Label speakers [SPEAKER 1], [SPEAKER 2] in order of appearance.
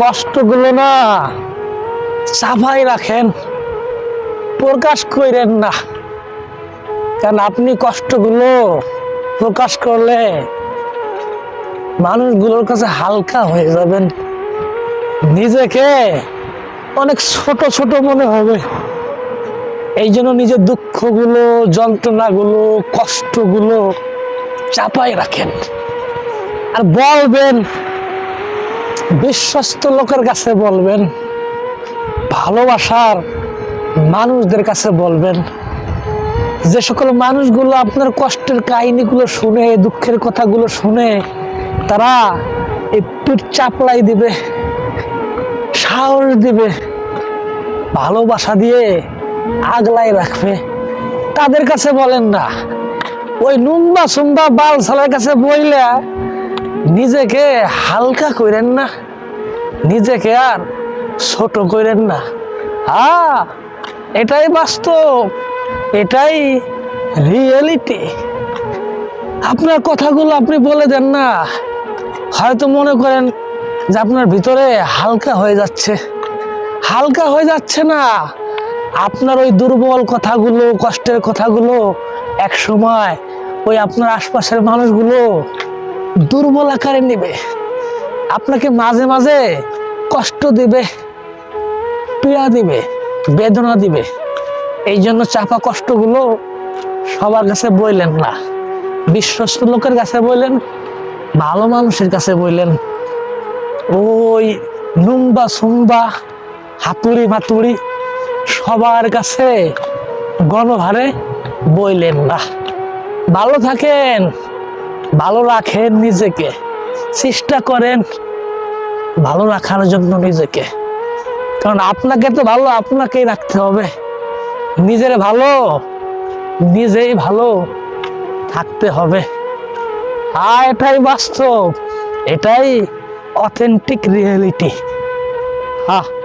[SPEAKER 1] কষ্টগুলো না চাপাই রাখেন, প্রকাশ করেন না। কারণ আপনি কষ্টগুলো প্রকাশ করলে মানুষগুলোর কাছে হালকা হয়ে যাবেন। নিজেকে অনেক ছোট ছোট মনে হবে। এই জন্য নিজের দুঃখগুলো, যন্ত্রণাগুলো, কষ্টগুলো চাপাই রাখেন। আর বলবেন বিশ্বস্ত লোকের কাছে বলবেন, ভালোবাসার মানুষদের কাছে বলবেন। যে সকল মানুষগুলো আপনার কষ্টের কাহিনীগুলো শুনে, দুঃখের কথাগুলো শুনে, তারা এই পিঠ চাপলাই দিবে, সাহস দিবে, ভালোবাসা দিয়ে আগলাই রাখবে। তাদের কাছে বলেন না, ওই নুম্বা সুম্বা বাল সালের কাছে বইলে নিজেকে হালকা করেন না, নিজেকে আর ছোট করেন না। হ্যাঁ এটাই বাস্তব, এটাই রিয়েলিটি আপনার কথাগুলো আপনি বলে দেন না। হয়তো মনে করেন যে আপনার ভিতরে হালকা হয়ে যাচ্ছে। হালকা হয়ে যাচ্ছে না। আপনার ওই দুর্বল কথাগুলো, কষ্টের কথাগুলো এক সময় ওই আপনার আশপাশের মানুষগুলো দুর্বল আকারে নেবে। আপনাকে মাঝে মাঝে কষ্ট দিবে, পীড়া দিবে, বেদনা দিবে। এই জন্য চাপা কষ্টগুলো সবার কাছে বইলেন না। বিশ্বস্ত লোকের কাছে বললেন ভালো মানুষের কাছে বললেন ওই নুম্বা সুম্বা, হাতুড়ি মাতুড়ি সবার কাছে গণহারে বইলেন না। ভালো থাকেন। ভালো রাখেন নিজেকে। চেষ্টা করেন ভালো রাখার জন্য নিজেকে। কারণ আপনাকে তো ভালো, আপনাকেই রাখতে হবে। নিজের ভালো, নিজেই ভালো থাকতে হবে। আর এটাই বাস্তব, এটাই অথেন্টিক রিয়েলিটি হ্যাঁ